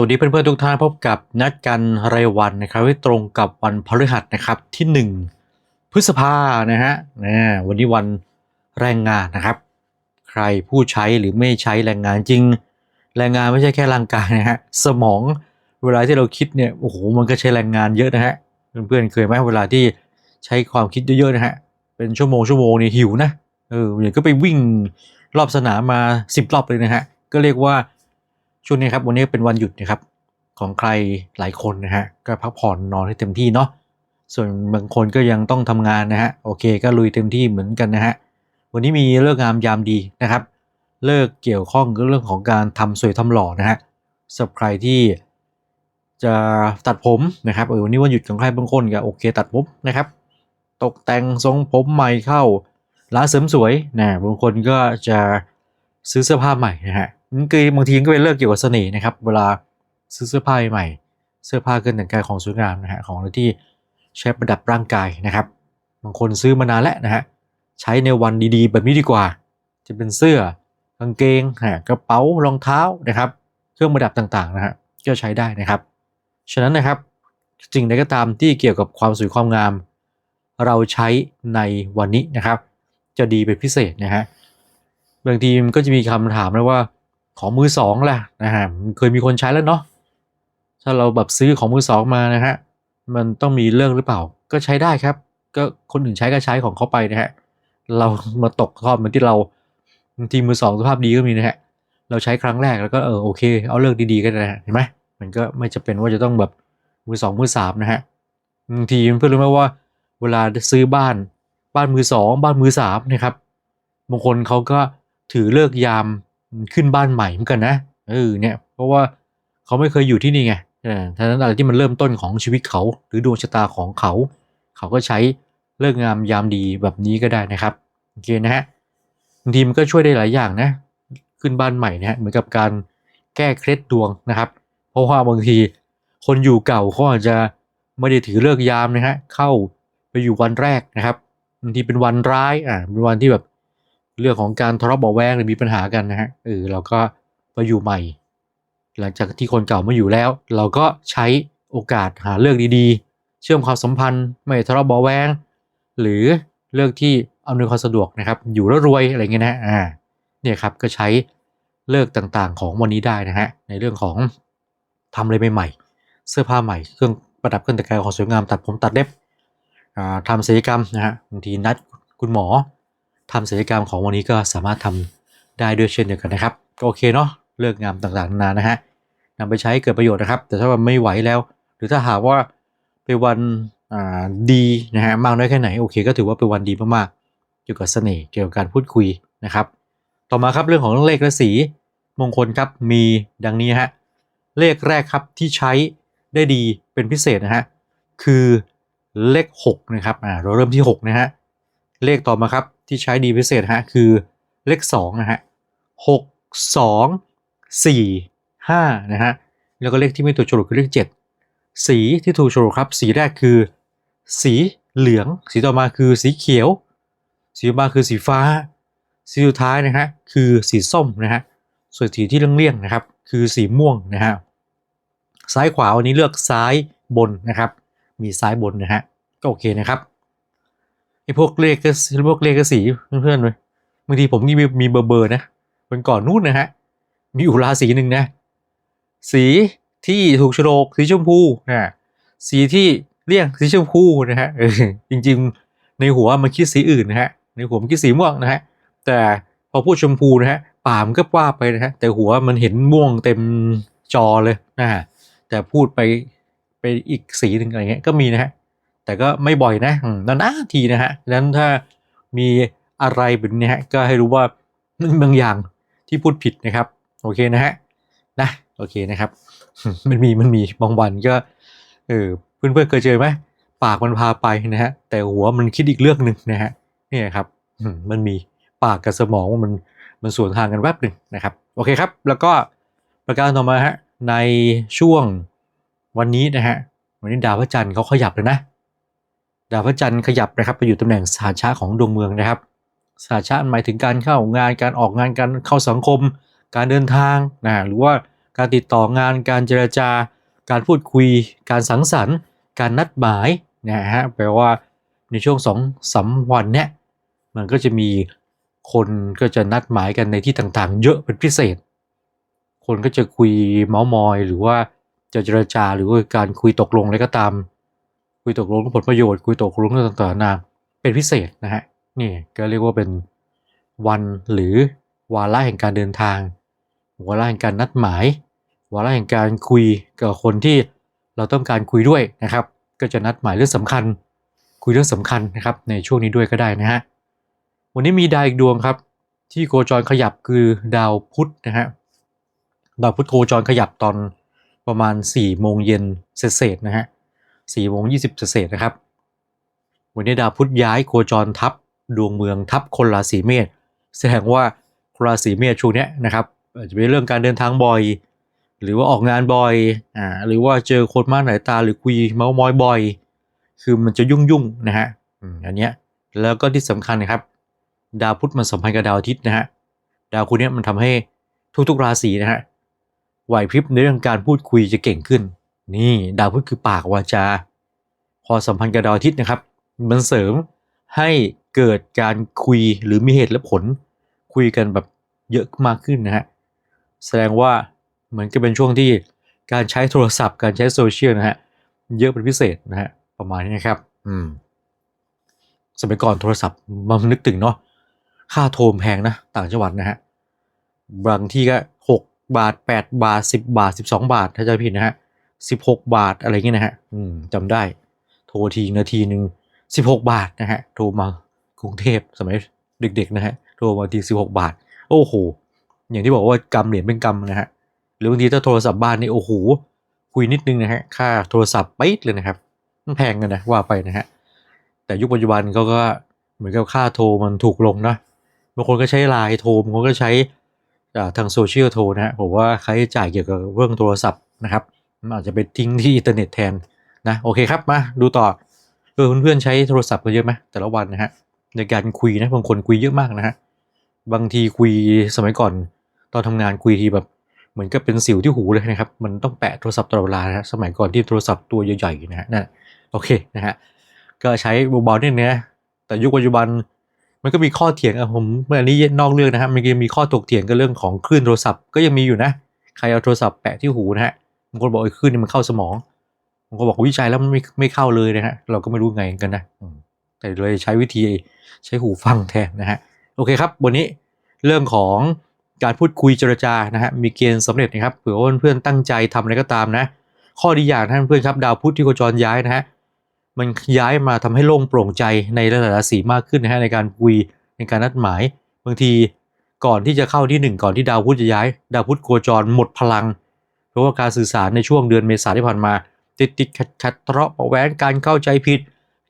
วัสดีเพื่อนๆทุกท่านพบกับนัดกันรายวันนะครับที่ตรงกับวันพฤหัสนะครับที่ 1 พฤษภานะฮะนะวันนี้วันแรงงานนะครับ ใครผู้ใช้หรือไม่ใช้แรงงานจริง แรงงานไม่ใช่แค่ร่างกายนะฮะสมองเวลาที่เราคิดเนี่ยโอ้โหมันก็ใช้แรงงานเยอะนะฮะเพื่อนๆเคยไหมเวลาที่ใช้ความคิดเยอะๆนะฮะเป็นชั่วโมงชั่วโมงนี่หิวนะเอออย่างก็ไปวิ่งรอบสนามมา 10 รอบเลยนะฮะก็เรียกว่า ช่วงนี้ครับวันนี้เป็นวันหยุดนะครับของใครหลายคนนะฮะก็พักผ่อนนอนให้เต็มที่เนาะส่วนบางคนก็ยังต้องทำงานนะฮะโอเคก็ลุยเต็มที่เหมือนกันนะฮะวันนี้มีเลิกงามยามดีนะครับ เลิกเกี่ยวข้องกับเรื่องของการทำสวยทำหล่อนะฮะสำหรับใครที่จะตัดผมนะครับเออวันนี้วันหยุดของใครบางคนก็โอเค ตัดผมนะครับ ตกแต่งทรงผมใหม่เข้าร้านเสริมสวยนะบางคนก็จะซื้อเสื้อผ้าใหม่นะฮะ คือบางทีก็เป็นเรื่องเกี่ยวกับเสน่ห์นะครับ เวลาซื้อเสื้อผ้าใหม่ เสื้อผ้าเครื่องแต่งกายของสวยงามนะฮะ ของอะไรที่ใช้ประดับร่างกายนะครับ บางคนซื้อมานานแล้วนะฮะ ใช้ในวันดีๆ แบบนี้ดีกว่า จะเป็นเสื้อกางเกงฮะกระเป๋ารองเท้านะครับ เครื่องประดับต่างๆนะฮะ ก็ใช้ได้นะครับ ฉะนั้นนะครับสิ่งใดก็ตามที่เกี่ยวกับความสวยความงาม เราใช้ในวันนี้นะครับ จะดีเป็นพิเศษนะฮะ บางทีมันก็จะมีคำถามนะว่า ของมือสองแหละนะฮะมันเคยมีคนใช้แล้วเนาะถ้าเราแบบซื้อของมือสองมานะฮะมันต้องมีเรื่องหรือเปล่า ก็ใช้ได้ครับ ก็คนอื่นใช้ก็ใช้ของเขาไปนะฮะเรามาตกทอดเหมือนที่เราทีมือสองสภาพดีก็มีนะฮะเราใช้ครั้งแรกแล้วก็เออโอเค เอาเลิกดีๆก็ได้นะเห็นไหมมันก็ไม่จะเป็นว่าจะต้องแบบมือสองมือสามนะฮะบางทีเพื่อนรู้ไหมว่า เวลาซื้อบ้านบ้านมือสองบ้านมือสามนะครับบางคนเขาก็ถือเลิกยาม ขึ้นบ้านใหม่เหมือนกันนะเออเนี่ยเพราะว่าเขาไม่เคยอยู่ที่นี่ไงเออฉะนั้นอะไรที่มันเริ่มต้นของชีวิตเขา หรือดวงชะตาของเขา เขาก็ใช้เลิกงามยามดีแบบนี้ก็ได้นะครับโอเคนะฮะบางทีมันก็ช่วยได้หลายอย่างนะขึ้นบ้านใหม่นะฮะเหมือนกับการแก้เคล็ดดวงนะครับ เพราะว่าบางทีคนอยู่เก่าเขาอาจจะไม่ได้ถือเลิกยามนะฮะเข้าไปอยู่วันแรกนะครับบางทีเป็นวันร้ายอ่าเป็นวันที่แบบ เรื่องของการทะเลาะเบาแวงหรือมีปัญหากันนะฮะเออเราก็มาอยู่ใหม่ หลังจากที่คนเก่ามาอยู่แล้ว เราก็ใช้โอกาสหาเรื่องดีๆ เชื่อมความสัมพันธ์ไม่ทะเลาะเบาแวงหรือเลือกที่อำนวยความสะดวกนะครับ อยู่แล้วรวยอะไรเงี้ยนะอ่าเนี่ยครับก็ใช้เลิกต่างๆ ของวันนี้ได้นะฮะในเรื่องของทำอะไรใหม่ๆเสื้อผ้าใหม่เครื่องประดับเครื่องแต่งกายของสวยงามตัดผมตัดเล็บอ่าทำศัลยกรรมนะฮะบางทีนัดคุณหมอ ทำศัลยกรรมของวันนี้ก็สามารถทำได้ด้วยเช่นเดียวกันนะครับก็โอเคเนาะเลิกงามต่างๆนานานะฮะนำไปใช้ให้เกิดประโยชน์นะครับ แต่ถ้าว่าไม่ไหวแล้ว หรือถ้าหากว่าเป็นวันดีนะฮะมากน้อยแค่ไหนโอเค ก็ถือว่าเป็นวันดีมากๆเกี่ยวกับเสน่ห์เกี่ยวกับการพูดคุยนะครับ ต่อมาครับเรื่องของเลขและสีมงคลครับมีดังนี้ฮะเลขแรกครับที่ใช้ได้ดีเป็นพิเศษนะฮะคือเลข6นะครับอ่าเราเริ่มที่6นะฮะเลขต่อมาครับ ที่ใช้ดีพิเศษฮะคือเลข2นะฮะหกสองสี่ห้านะฮะแล้วก็เลขที่ไม่ถูกโฉลกคือเลข 7 สีที่ถูกโฉลกครับ สีแรกคือ สีเหลือง สีต่อมาคือสีเขียว สีต่อมาคือสีฟ้า สีสุดท้ายนะฮะคือสีส้มนะฮะส่วนสีที่เลี่ยงๆนะครับ คือสีม่วงนะฮะซ้ายขวาวันนี้เลือกซ้ายบนนะครับ มีซ้ายบนนะฮะก็โอเคนะครับ ไอ้พวกเลขก็พวกเลขกสีเพื่อนๆเลยบางทีผมนี่มีมีเบอร์เบอร์นะวันก่อนนู่นนะฮะ มีอยู่ราศีหนึ่งนะ สีที่ถูกโฉลกสีชมพูนะสีที่เลี่ยงสีชมพูนะฮะจริงๆในหัวมันคิดสีอื่นนะฮะ ในหัวมันคิดสีม่วงนะฮะ แต่พอพูดชมพูนะฮะป่ามันก็ว่าไปนะฮะ แต่หัวมันเห็นม่วงเต็มจอเลยนะฮะแต่พูดไปไปอีกสีหนึ่งอะไรเงี้ยก็มีนะฮะ แต่ก็ไม่บ่อยนะนานๆทีนะฮะดังนั้นถ้ามีอะไรแบบนี้ฮะก็ให้รู้ว่ามันบางอย่างที่พูดผิดนะครับ โอเคนะฮะนะโอเคนะครับ มันมีมันมีบางวันก็เออเพื่อนๆเคยเจอไหมปากมันพาไปนะฮะแต่หัวมันคิดอีกเรื่องหนึ่งนะฮะนี่ครับมมันมีปากกับสมองมันมันสวนทางกันแวบหนึ่งนะครับ โอเคครับ แล้วก็ประการต่อมาฮะในช่วงวันนี้นะฮะวันนี้ดาวพระจันทร์เขาขยับเลยนะ ดาวพระจันทร์ขยับนะครับไปอยู่ตำแหน่งสถานชาของดวงเมืองนะครับสถานชาหมายถึงการเข้างานการออกงานการเข้าสังคม การเดินทางนะหรือว่าการติดต่องานการเจรจาการพูดคุย การสังสรรค์ การนัดหมายนะฮะแปลว่าในช่วงสองสามวันเนี้ยมันก็จะมีคนก็จะนัดหมายกันในที่ต่างๆ เยอะเป็นพิเศษ คนก็จะคุยเมาส์มอย หรือว่าจะเจรจาหรือว่าการคุยตกลงอะไรก็ตาม คุยตกลงผลประโยชน์คุยตกลงเรื่องต่างๆนานเป็นพิเศษนะฮะนี่ก็เรียกว่าเป็นวันหรือวาระแห่งการเดินทาง วาระแห่งการนัดหมาย วาระแห่งการคุยกับคนที่เราต้องการคุยด้วยนะครับ ก็จะนัดหมายเรื่องสำคัญ คุยเรื่องสำคัญนะครับ ในช่วงนี้ด้วยก็ได้นะฮะวันนี้มีดาวอีกดวงครับ ที่โคจรขยับคือดาวพุธนะฮะดาวพุธโคจรขยับตอนประมาณ4โมงเย็นเศษๆนะฮะ 4โมง20เศษนะครับ วันนี้ดาวพุธย้ายโคจรทับดวงเมืองทับคนราศีเมษแสดงว่าคนราศีเมษช่วงนี้นะครับอาจจะเป็นเรื่องการเดินทางบ่อย หรือว่าออกงานบ่อยอ่าหรือว่าเจอคนมากหลายตาหรือคุยเมาส์มอยบ่อย คือมันจะยุ่งยุ่งนะฮะอันเนี้ยแล้วก็ที่สำคัญนะครับ ดาวพุธมันสัมพันธ์กับดาวอาทิตย์นะฮะดาวคุณเนี้มันทำให้ทุกๆราศีนะฮะไหวพริบในเรื่องการพูดคุยจะเก่งขึ้น นี่ดาวพุธคือปากวาจา พอสัมพันธ์กับดาวอาทิตย์นะครับ มันเสริมให้เกิดการคุยหรือมีเหตุและผล คุยกันแบบเยอะมากขึ้นนะฮะแสดงว่าเหมือนกับเป็นช่วงที่การใช้โทรศัพท์ การใช้โซเชียลนะฮะเยอะเป็นพิเศษนะฮะประมาณนี้นะครับ อืม สมัยก่อนโทรศัพท์มันนึกถึงเนาะค่าโทรแพงนะต่างจังหวัดนะฮะบางที่ก็หกบาทแปดบาทสิบบาทสิบสองบาท ถ้าจะผิดนะฮะ สิบหกบาทอะไรเงี้ยนะฮะอืมจำได้ โทรทีนาทีหนึ่งสิบหกบาทนะฮะ โทรมากรุงเทพสมัยเด็ก ๆ นะฮะ โทรมาทีสิบหกบาท โอ้โห อย่างที่บอกว่ากำเหรียญเป็นกำนะฮะ หรือบางทีถ้าโทรศัพท์บ้านนี่โอ้โห คุยนิดนึงนะฮะ ค่าโทรศัพท์ป๊ดเลยนะครับ มันแพงกันนะว่าไปนะฮะ แต่ยุคปัจจุบันเขาก็เหมือนกับค่าโทรมันถูกลงนะ บางคนก็ใช้ไลน์โทรบางคนก็ใช้อ่าทางโซเชียลโทรนะฮะผมว่าค่าใช้จ่ายเกี่ยวกับเรื่องโทรศัพท์นะครับมัน อาจจะไปทิ้งที่อินเทอร์เน็ตแทนนะโอเคครับมาดูต่อเออเพื่อนๆใช้โทรศัพท์กันเยอะไหมแต่ละวันนะฮะในการคุยนะบางคนคุยเยอะมากนะฮะบางทีคุยสมัยก่อน ตอนทำงานคุยทีแบบเหมือนกับเป็นสิวที่หูเลยนะครับมันต้องแปะโทรศัพท์ตลอดเวลานะฮะสมัยก่อนที่โทรศัพท์ตัวใหญ่ๆนะฮะนั่นโอเคนะฮะก็ใช้เบาๆนิดนึงนะแต่ยุคปัจจุบันมันก็มีข้อเถียงอะผมเมื่อนี้นอกเรื่องนะฮะมันก็มีข้อถกเถียงกันเรื่องของคลื่นโทรศัพท์ก็ยังมีอยู่นะ ใครเอาโทรศัพท์แปะที่หูนะฮะ บางคนบอกไอ้คลื่นนี่มันเข้าสมองบางคนบอกวิจัยแล้วมันไม่ไม่เข้าเลยนะฮะเราก็ไม่รู้ไงกันนะแต่เลยใช้วิธีใช้หูฟังแทนนะฮะโอเคครับ วันนี้เรื่องของการพูดคุยเจรจานะฮะมีเกณฑ์สำเร็จนะครับเผื่อว่าเพื่อนตั้งใจทำอะไรก็ตามนะ ข้อดีอย่างท่านเพื่อนครับ ดาวพุธที่โคจรย้ายนะฮะมันย้ายมาทำให้โล่งโปร่งใจในระดับราศีมากขึ้นนะฮะในการคุยในการนัดหมาย บางทีก่อนที่จะเข้าที่หนึ่งก่อนที่ดาวพุธจะย้าย ดาวพุธโคจรหมดพลัง ราะว่าการสื่อสารในช่วงเดือนเมษาที่ผ่านมา ติดติดขัดขัดทะเลาะเบาะแว้งการเข้าใจผิด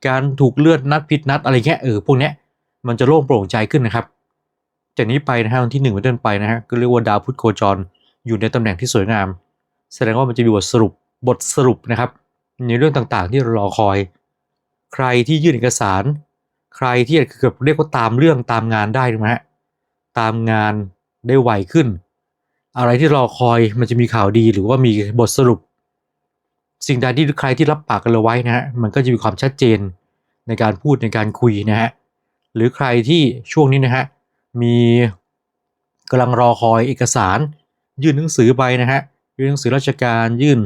การถูกเลื่อนนัดผิดนัดอะไรเงี้ยเออพวกเนี้ยมันจะโล่งโปร่งใจขึ้นนะครับ จากนี้ไปนะฮะวันที่หนึ่งเป็นต้นไปนะฮะก็เรียกว่าดาวพุธโคจร อยู่ในตำแหน่งที่สวยงาม แสดงว่ามันจะมีบทสรุปบทสรุปนะครับ ในเรื่องต่างๆ ที่เรารอคอย ใครที่ยื่นเอกสาร ใครที่เกือบเรียกว่าตามเรื่องตามงานได้ถูกไหมฮะตามงานได้ไวขึ้น อะไรที่รอคอยมันจะมีข่าวดีหรือว่ามีบทสรุป สิ่งใดที่ใครที่รับปากกันเอาไว้นะฮะมันก็จะมีความชัดเจนในการพูดในการคุยนะฮะหรือใครที่ช่วงนี้นะฮะมีกำลังรอคอยเอกสาร ยื่นหนังสือไปนะฮะยื่นหนังสือราชการยื่น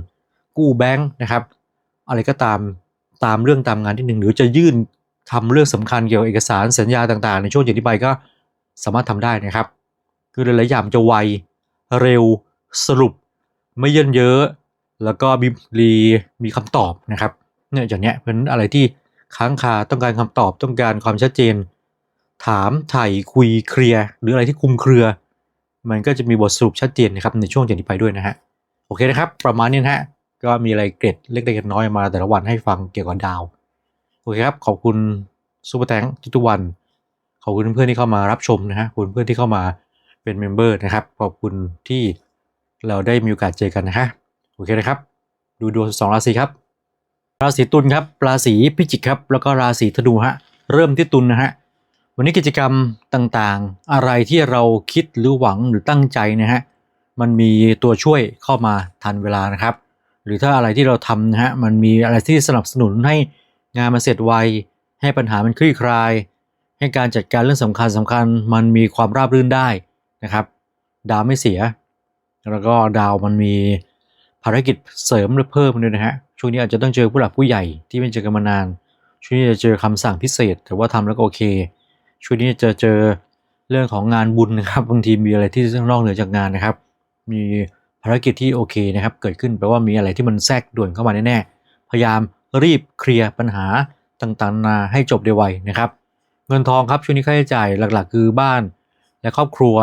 กู้แบงค์นะครับ อะไรก็ตามตามเรื่องตามงานที่หนึ่งหรือจะยื่นทำเรื่องสำคัญเกี่ยวกับเอกสารสัญญาต่างๆ ในช่วงจากนี้ไปก็สามารถทำได้นะครับ คือหลายๆอย่างจะไว เร็วสรุป ไม่เยินเยอะ แล้วก็มีรีมีคำตอบนะครับเนี่ยอย่างเนี้ยเป็นอะไรที่ค้างคาต้องการคำตอบต้องการความชัดเจน ถามไถ่คุยเคลียร์หรืออะไรที่คุมเครือ มันก็จะมีบทสรุปชัดเจนนะครับในช่วงจากนี้ไปด้วยนะฮะโอเคนะครับ ประมาณนี้นะฮะก็มีอะไรเกร็ดเล็กๆน้อยมาแต่ละวันให้ฟังเกี่ยวกับดาวโอเคครับขอบคุณซูเปอร์แตงทุกๆวันขอบคุณเพื่อนที่เข้ามารับชมนะฮะขอบคุณเพื่อนที่เข้ามา เป็นเมมเบอร์นะครับ ขอบคุณที่เราได้มีโอกาสเจอกันนะฮะโอเคนะครับ ดูดวงสองราศีครับ ราศีตุลครับ ราศีพิจิกครับ แล้วก็ราศีธนูฮะ เริ่มที่ตุลนะฮะ วันนี้กิจกรรมต่างๆ อะไรที่เราคิดหรือหวังหรือตั้งใจนะฮะ มันมีตัวช่วยเข้ามาทันเวลานะครับ หรือถ้าอะไรที่เราทำนะฮะ มันมีอะไรที่สนับสนุนให้งานมันเสร็จไว ให้ปัญหามันคลี่คลาย ให้การจัดการเรื่องสำคัญสำคัญ มันมีความราบรื่นได้ นะครับ ดาวไม่เสีย แล้วก็ดาวมันมีภารกิจเสริมหรือเพิ่มด้วยนะฮะช่วงนี้อาจจะต้องเจอผู้หลักผู้ใหญ่ที่ไม่เจอกันมานาน ช่วงนี้จะเจอคำสั่งพิเศษแต่ว่าทำแล้วก็โอเค ช่วงนี้จะเจอเรื่องของงานบุญนะครับบางทีมีอะไรที่นอกเหนือจากงานนะครับ มีภารกิจที่โอเคนะครับเกิดขึ้นแปลว่ามีอะไรที่มันแทรกด่วนเข้ามาแน่ๆพยายามรีบเคลียร์ปัญหาต่างๆนานาให้จบได้ไวนะครับ เงินทองครับช่วงนี้ค่าใช้จ่ายหลักๆ คือบ้าน และครอบครัว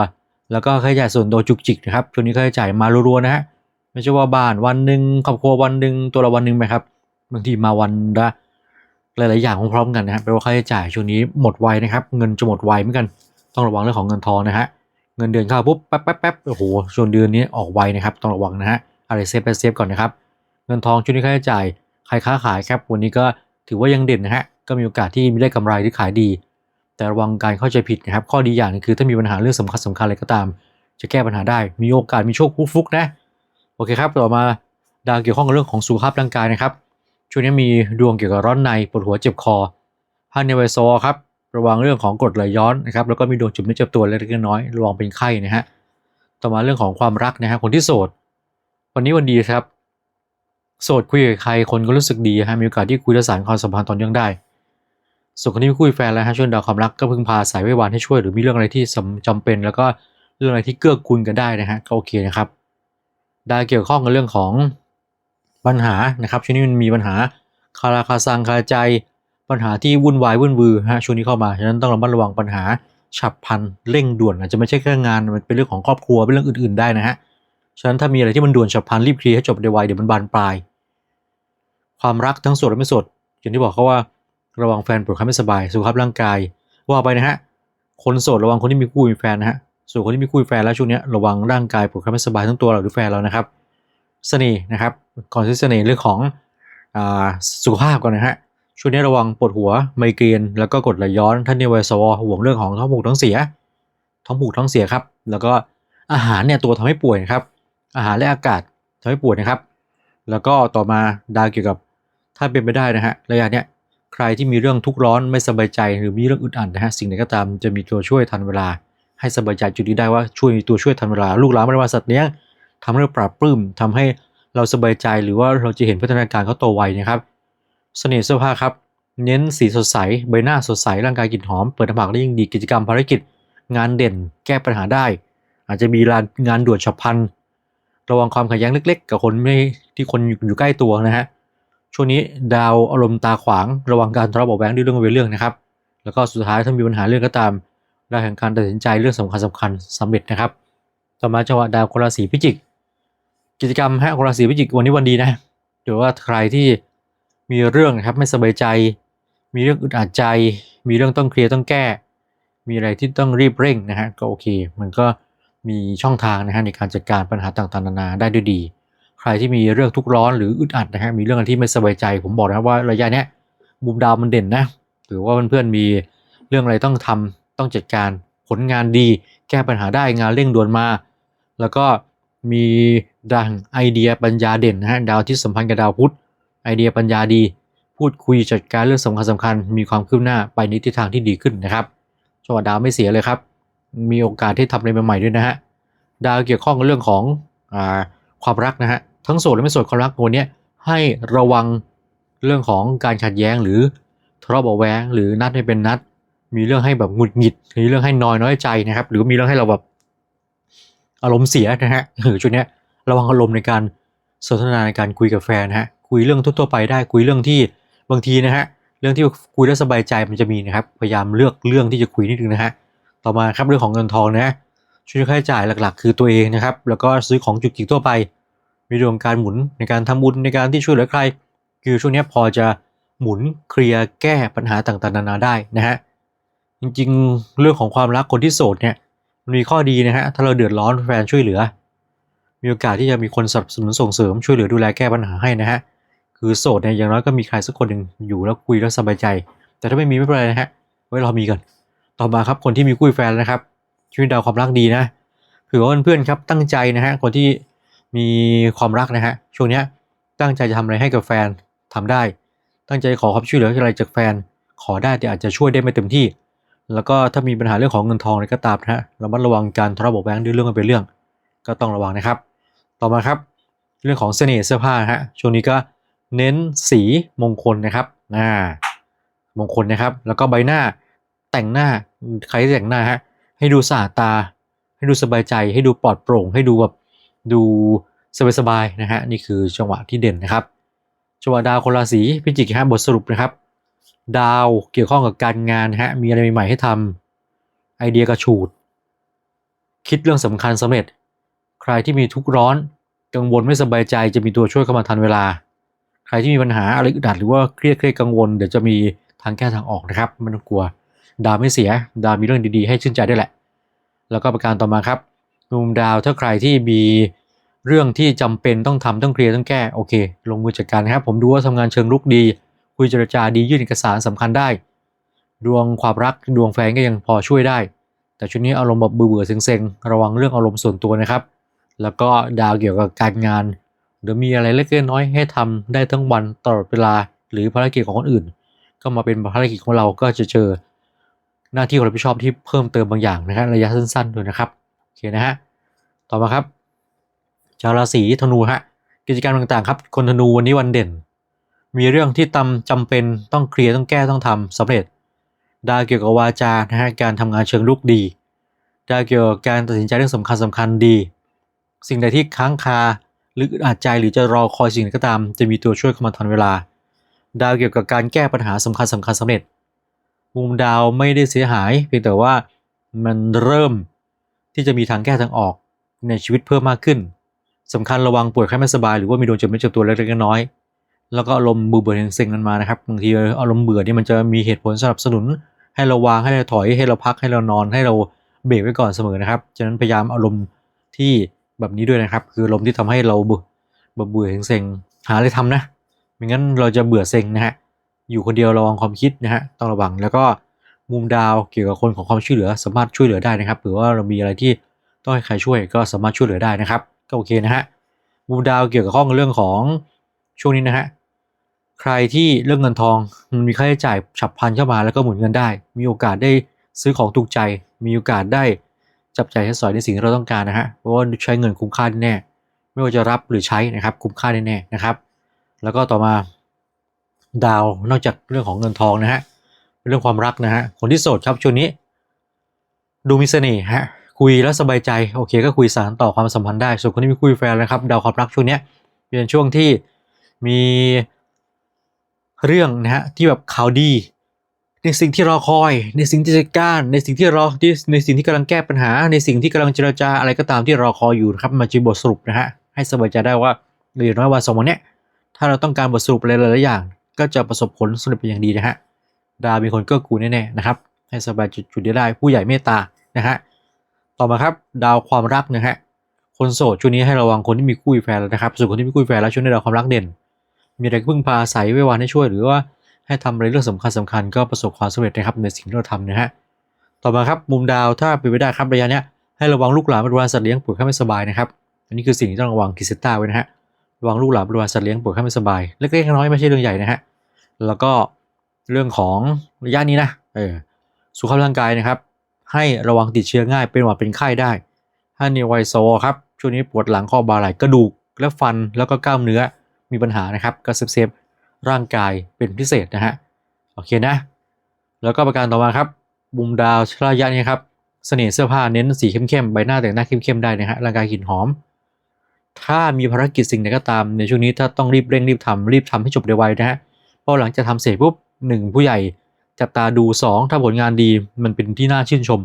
แล้วก็ค่าใช้จ่ายส่วนตัวจุกจิกนะครับช่วงนี้ค่าใช้จ่ายมารัวๆนะฮะไม่ใช่ว่าบ้านวันหนึ่งครอบครัววันหนึ่งตัวละวันหนึ่งไหมครับบางทีมาวันละหลายๆอย่างพร้อมกันนะฮะแปลว่าค่าใช้จ่ายช่วงนี้หมดไวนะครับ เงินจะหมดไวเหมือนกัน ต้องระวังเรื่องของเงินทองนะฮะเงินเดือนเข้าปุ๊บแป๊บแป๊บแป๊บโอ้โหช่วงเดือนนี้ออกไวนะครับต้องระวังนะฮะอะไรเซฟไปเซฟก่อนนะครับเงินทองช่วงนี้ค่าใช้จ่ายใครค้าขายครับวันนี้ก็ถือว่ายังเด่นนะฮะก็มีโอกาสที่มีได้กำไรหรือขายดี แต่ระวังการเข้าใจผิดนะครับ ข้อดีอย่างหนึงคือถ้ามีปัญหาเรื่องสำคัญสำคัญอะไรก็ตาม จะแก้ปัญหาได้ มีโอกาสมีโชคฟุกๆนะ โอเคครับ ต่อมาดาวเกี่ยวข้องกับเรื่องของสุขภาพร่างกายนะครับ ช่วงนี้มีดวงเกี่ยวกับร้อนในปวดหัวเจ็บคอพาเนไวโซครับ ระวังเรื่องของกรดไหลย้อนนะครับ แล้วก็มีดวงจุดไม่เจ็บตัวเล็กน้อย ระวังเป็นไข้นะฮะ ต่อมาเรื่องของความรักนะฮะ คนที่โสด วันนี้วันดีครับ โสดคุยกับใครคนก็รู้สึกดีฮะ มีโอกาสที่คุยและสานความสัมพันธ์ตอนยังได้ ส่วนคนที่ไม่คุยแฟนแล้วฮะช่วงดาวความรักก็พึ่งพาสายไว้วานให้ช่วยหรือมีเรื่องอะไรที่สำจำเป็น แล้วก็เรื่องอะไรที่เกื้อกูลกันได้นะฮะก็โอเคนะครับดาวเกี่ยวข้องกับเรื่องของปัญหานะครับช่วงนี้มันมีปัญหาคาราคาซังคาใจปัญหาที่วุ่นวายวุ่นวือฮะช่วงนี้เข้ามาฉะนั้นต้องระมัดระวังปัญหาฉับพลันเร่งด่วนอาจจะไม่ใช่แค่งานมันเป็นเรื่องของครอบครัวเป็นเรื่องอื่น ๆได้นะฮะฉะนั้นถ้ามีอะไรที่มันด่วนฉับพลันรีบเคลียร์ให้จบไวๆเดี๋ยวมันบานปลาย ความรักทั้งสดและไม่สดอย่างที่บอกเขาว่า ระวังแฟนปวดคันไม่สบาย สุขภาพร่างกาย ว่าไปนะฮะ คนโสดระวังคนที่มีคู่มีแฟนนะฮะ ส่วนคนที่มีคู่มีแฟนแล้วช่วงนี้ระวังร่างกายปวดคันไม่สบายทั้งตัวเราหรือแฟนเรานะครับ เสน่ห์นะครับ ก่อนที่เสน่ห์เรื่องของอสุขภาพก่อนนะฮะ ช่วงนี้ระวังปวดหัว ไมเกรน แล้วก็กดไหลย้อน ท่านในวัยสวห่วงเรื่องของท้องผูกท้องเสีย ท้องผูกท้องเสียครับ แล้วก็อาหารเนี่ยตัวทำให้ป่วยนะครับ อาหารและอากาศทำให้ป่วยนะครับ แล้วก็ต่อมาดาวเกี่ยวกับถ้าเป็นไปได้นะฮะระยะเนี้ย ใครที่มีเรื่องทุกข์ร้อนไม่สบายใจหรือมีเรื่องอึดอัดนะฮะสิ่งใดก็ตามจะมีตัวช่วยทันเวลา ให้สบายใจจุดนี้ได้ว่าช่วยมีตัวช่วยทันเวลา ลูกหลานไม่ว่าสัตว์เลี้ยงทำให้เราปรับปลื้มทำให้เราสบายใจหรือว่าเราจะเห็นพัฒนาการเขาโตไวนะครับเสน่ห์เสื้อผ้าครับ เน้นสีสดใสใบหน้าสดใสร่างกายกลิ่นหอม เปิดทำผักได้ยิ่งดีกิจกรรมภารกิจ งานเด่น แก้ปัญหาได้ อาจจะมีงานด่วนฉับพลันระวังความขัดแย้งเล็ก ๆ กับคนไม่ที่คนอยู่ใกล้ตัวนะฮะ ช่วงนี้ดาวอารมณ์ตาขวางระวังการทะเลาะเบาแว้งด้วยเรื่องเวเรื่องนะครับ แล้วก็สุดท้ายถ้ามีปัญหาเรื่องก็ตามดาวแห่งการตัดสินใจเรื่องสำคัญสำคัญสำเร็จนะครับต่อมาจังหวะดาวคนราศีพิจิก กิจกรรมฮะคนราศีพิจิกวันนี้วันดีนะหรือว่าใครที่มีเรื่องนะครับไม่สบายใจ มีเรื่องอึดอัดใจ มีเรื่องต้องเคลียร์ต้องแก้ มีอะไรที่ต้องรีบเร่งนะฮะก็โอเค มันก็มีช่องทางนะฮะในการจัดการปัญหาต่างๆนานาได้ด้วยดี ใครที่มีเรื่องทุกข์ร้อนหรืออึดอัดนะฮะมีเรื่องอะไรที่ไม่สบายใจ ผมบอกนะว่าระยะเนี้ยมุมดาวมันเด่นนะหรือว่าเพื่อนๆมีเรื่องอะไรต้องทำต้องจัดการผลงานดี แก้ปัญหาได้งานเร่งด่วนมา แล้วก็มีดังไอเดียปัญญาเด่นนะฮะดาวที่สัมพันธ์กับดาวพุธไอเดียปัญญาดี พูดคุยจัดการเรื่องสำคัญสำคัญมีความคืบหน้าไปในทิศทางที่ดีขึ้นนะครับจังหวะดาวไม่เสียเลยครับ มีโอกาสที่ทำอะไรใหม่ๆด้วยนะฮะดาวเกี่ยวข้องกับเรื่องของอความรักนะฮะ ทั้งโสดและไม่โสดความรักวันนี้ให้ระวังเรื่องของการขัดแย้งหรือทะเลาะเบาะแว้งหรือนัดให้เป็นนัด มีเรื่องให้แบบหงุดหงิดมีเรื่องให้นอยน้อยใจนะครับ หรือมีเรื่องให้เราแบบอารมณ์เสียนะฮะหรือช่วงเนี้ยระวังอารมณ์ในการสนทนาในการคุยกับแฟนนะฮะคุยเรื่องทั่วๆไปได้คุยเรื่องที่บางทีนะฮะเรื่องที่คุยแล้วสบายใจมันจะมีนะครับ พยายามเลือกเรื่องที่จะคุยนิดนึงนะฮะต่อมาครับเรื่องของเงินทองนะช่วยค่าใช้จ่ายหลักๆ คือตัวเองนะครับ แล้วก็ซื้อของจุกจิกทั่วไป มีเรื่องการหมุนในการทำบุญในการที่ช่วยเหลือใคร คือช่วงนี้พอจะหมุนเคลียร์แก้ปัญหาต่างๆนานาได้นะฮะจริงๆ เรื่องของความรักคนที่โสดเนี่ยมันมีข้อดีนะฮะถ้าเราเดือดร้อนแฟนช่วยเหลือ มีโอกาสที่จะมีคนสนับสนุนส่งเสริมช่วยเหลือดูแลแก้ปัญหาให้นะฮะคือโสดเนี่ยอย่างน้อยก็มีใครสักคนหนึ่งอยู่แล้วคุยแล้วสบายใจ แต่ถ้าไม่มีไม่เป็นไรนะฮะไว้รอมีกันต่อมาครับคนที่มีคู่แฟนนะครับชีวิตดาวความรักดีนะถือว่าเพื่อนๆครับตั้งใจนะฮะคนที่ มีความรักนะฮะช่วงเนี้ยตั้งใจจะทำอะไรให้กับแฟนทำได้ ตั้งใจขอความช่วยเหลืออะไรจากแฟนขอได้แต่อาจจะช่วยได้ไม่เต็มที่ แล้วก็ถ้ามีปัญหาเรื่องของเงินทองอะไรก็ตามนะฮะระมัดระวังการทะเลาะเบาะแว้งด้วยเรื่องกันเป็นเรื่อง ก็ต้องระวังนะครับ ต่อมาครับ เรื่องของเสน่ห์เสื้อผ้าฮะช่วงนี้ก็เน้นสีมงคลนะครับอ่ามงคลนะครับ แล้วก็ใบหน้าแต่งหน้าใครแต่งหน้าฮะให้ดูสะอาดตา ให้ดูสบายใจ ให้ดูปลอดโปร่ง ให้ดูแบบ ดูสบายๆนะฮะนี่คือจังหวะที่เด่นนะครับจังหวะดาวคนราศีพิจิกฮะบทสรุปนะครับ ดาวเกี่ยวข้องกับการงานฮะมีอะไรใหม่ๆให้ทำไอเดียกระฉูด คิดเรื่องสำคัญสำเร็จ ใครที่มีทุกข์ร้อนกังวลไม่สบายใจจะมีตัวช่วยเข้ามาทันเวลา ใครที่มีปัญหาอะไรอึดอัดหรือว่าเครียดเครียดกังวลเดี๋ยวจะมีทางแก้ทางออกนะครับไม่ต้องกลัว ดาวไม่เสีย ดาวมีเรื่องดีๆ ให้ชื่นใจได้แหละ แล้วก็ประการต่อมาครับ มุมดาวถ้าใครที่มีเรื่องที่จำเป็นต้องทำต้องเคลียร์ต้องแก้โอเค ลงมือจัดการนะครับ ผมดูว่าทำงานเชิงลุกดี คุยเจรจาดียื่นเอกสารสำคัญได้ ดวงความรักดวงแฟนก็ยังพอช่วยได้ แต่ช่วงนี้อารมณ์แบบเบื่อๆเซ็งๆระวังเรื่องอารมณ์ส่วนตัวนะครับ แล้วก็ดาวเกี่ยวกับการงานหรือมีอะไรเล็กน้อยให้ทำได้ทั้งวันตลอดเวลา หรือภารกิจของคนอื่น ก็มาเป็นภารกิจของเราก็จะเจอหน้าที่ความรับผิดชอบที่เพิ่มเติมบางอย่างนะครับระยะสั้นๆด้วยนะครับโอเคนะฮะ ต่อมาครับ ชาวราศีธนูฮะ กิจกรรมต่างๆ ครับ คนธนูวันนี้วันเด่น มีเรื่องที่ตำจำเป็นต้องเคลียร์ต้องแก้ต้องทำสำเร็จ ดาวเกี่ยวกับวาจานะฮะการทำงานเชิงลุกดี ดาวเกี่ยวกับการตัดสินใจเรื่องสำคัญสำคัญดี สิ่งใดที่ค้างคาหรืออึดใจหรือจะรอคอยสิ่งก็ตาม จะมีตัวช่วยเข้ามาทันเวลา ดาวเกี่ยวกับการแก้ปัญหาสำคัญสำคัญสำเร็จ มุมดาวไม่ได้เสียหาย เพียงแต่ว่ามันเริ่มที่จะมีทางแก้ทางออก ในชีวิตเพิ่มมากขึ้นสำคัญระวังป่วยไข้ไม่สบายหรือว่ามีโดนเจ็บไม่เจ็บตัวเล็กๆน้อยๆแล้วก็อารมณ์เบื่อเบื่อเซ็งๆกันมานะครับบางทีอารมณ์เบื่อนี่มันจะมีเหตุผลสนับสนุน ให้เราวางให้เราถอยให้เราพักให้เรานอนให้เราเบรกไว้ก่อนเสมอนะครับฉะนั้นพยายามอารมณ์ที่แบบนี้ด้วยนะครับ คืออารมณ์ที่ทำให้เราเบื่อเบื่อเบื่อเซ็งๆหาอะไรทำนะไม่งั้นเราจะเบื่อเซ็งนะฮะอยู่คนเดียวระวังความคิดนะฮะต้องระวังแล้วก็มุมดาวเกี่ยวกับคนของความช่วยเหลือสามารถช่วยเหลือได้นะครับหรือว่าเรามีอะไรที่ ต้องให้ใครช่วยก็สามารถช่วยเหลือได้นะครับ ก็โอเคนะฮะมุมดาวเกี่ยวกับข้องเรื่องของช่วงนี้นะฮะใครที่เรื่องเงินทองมันมีค่าใช้จ่ายฉับพลันเข้ามาแล้วก็หมุนเงินได้ มีโอกาสได้ซื้อของถูกใจ มีโอกาสได้จับจ่ายใช้สอยในสิ่งที่เราต้องการนะฮะเพราะว่าใช้เงินคุ้มค่าแน่ไม่ว่าจะรับหรือใช้นะครับคุ้มค่าแน่ๆนะครับ แล้วก็ต่อมาดาวนอกจากเรื่องของเงินทองนะฮะเรื่องความรักนะฮะคนที่โสดครับช่วงนี้ ดูมีเสน่ห์ฮะ คุยแล้วสบายใจโอเค ก็คุยสารต่อความสัมพันธ์ได้ส่วนคนที่มีคุยแฟนนะครับดาวความรักช่วงนี้เป็นช่วงที่มีเรื่องนะฮะที่แบบข่าวดี ในสิ่งที่รอคอย ในสิ่งที่จะกานในสิ่งที่รอที่ในสิ่งที่กำลังแก้ปัญหา ในสิ่งที่กำลังเจรจาอะไรก็ตามที่รอคอยอยู่นะครับมาจีบทสรุปนะฮะให้สบายใจได้ว่าอย่างน้อยวันสองวันเนี้ยถ้าเราต้องการบทสรุปอะไรหลายๆอย่าง ก็จะประสบผลสำเร็จเป็นอย่างดีนะฮะดาวมีคนเกื้อกูลแน่ๆนะครับให้สบายจุดๆได้ผู้ใหญ่เมตตานะฮะ ต่อมาครับดาวความรักนะฮะคนโสดช่วงนี้ให้ระวังคนที่มีคู่มีแฟนแล้วนะครับส่วนคนที่มีคู่มีแฟนแล้วช่วงนี้ดาวความรักเด่น มีอะไรพึ่งพาอาศัยไว้วานให้ช่วย หรือว่าให้ทำอะไรเรื่องสำคัญสำคัญก็ประสบความสำเร็จนะครับในสิ่งที่เราทำนะฮะต่อมาครับมุมดาวถ้าเป็นไปได้ครับระยะเนี้ยให้ระวังลูกหลานบริวารสัตว์เลี้ยงป่วยไข้ไม่สบายนะครับอันนี้คือสิ่งที่ต้องระวังคิเซต้าไว้นะฮะระวังลูกหลานบริวารสัตว์เลี้ยงป่วยไข้ไม่สบายเล็กๆน้อยๆไม่ใช่เรื่องใหญ่นะฮะแล้วก็เรื่องของระยะนี้นะเออสุขภาพร่างกายนะครับ ให้ระวังติดเชื้อง่ายเป็นหวัดเป็นไข้ได้ถ้าในวัยโซครับช่วงนี้ปวดหลังข้อบ่าไหล่กระดูกและฟันแล้วก็กล้ามเนื้อมีปัญหานะครับก็เซฟเซฟร่างกายเป็นพิเศษนะฮะโอเคนะ แล้วก็ประการต่อมาครับบุมดาวระยะนี้ครับเสน่ห์เสื้อผ้าเน้นสีเข้มๆใบหน้าแต่งหน้าเข้มๆได้นะฮะร่างกายกลิ่นหอม ถ้ามีภารกิจสิ่งใดก็ตามในช่วงนี้ถ้าต้องรีบเร่งรีบทำรีบทำให้จบไวๆนะฮะเพราะหลังจากทำเสร็จปุ๊บหนึ่งผู้ใหญ่ จับตาดูสองถ้าผลงานดีมันเป็นที่น่าชื่นชม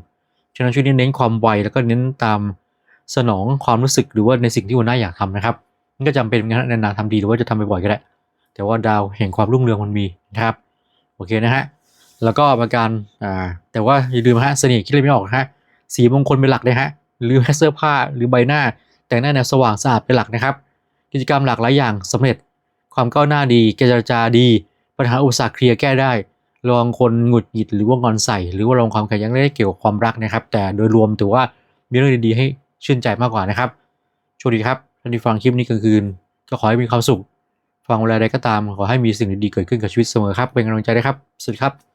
ฉะนั้นช่วงนี้เน้นความไวแล้วก็เน้นตามสนองความรู้สึกหรือว่าในสิ่งที่หัวหน้าอยากทำนะครับมันก็จำเป็นงั้นนานๆทำดีหรือว่าจะทำบ่อยๆก็ได้ แต่ว่าดาวแห่งความรุ่งเรืองมันมีนะครับโอเคนะฮะแล้วก็ประการอ่าแต่ว่าอย่าลืมฮะเสน่ห์คิดอะไรไม่ออกนะฮะสีมงคลเป็นหลักเลยฮะหรือเสื้อผ้าหรือใบหน้า แต่งหน้าแนวสว่างสะอาดเป็นหลักนะครับ กิจกรรมหลากหลายอย่างสำเร็จความก้าวหน้าดีเจรจาดี ปัญหาอุปสรรคเคลียร์แก้ได้ ลองคนหงุดหงิดหรือว่างอนใส่ หรือว่าลองความขัดแย้งได้เกี่ยวกับความรักนะครับ แต่โดยรวมถือว่ามีเรื่องดีๆให้ชื่นใจมากกว่านะครับโชคดีครับท่านที่ฟังคลิปนี้กลางคืน ก็ขอให้มีความสุข ฟังเวลาใดก็ตามขอให้มีสิ่งดีๆเกิดขึ้นกับชีวิตเสมอครับเป็นกำลังใจนะครับสวัสดีครับ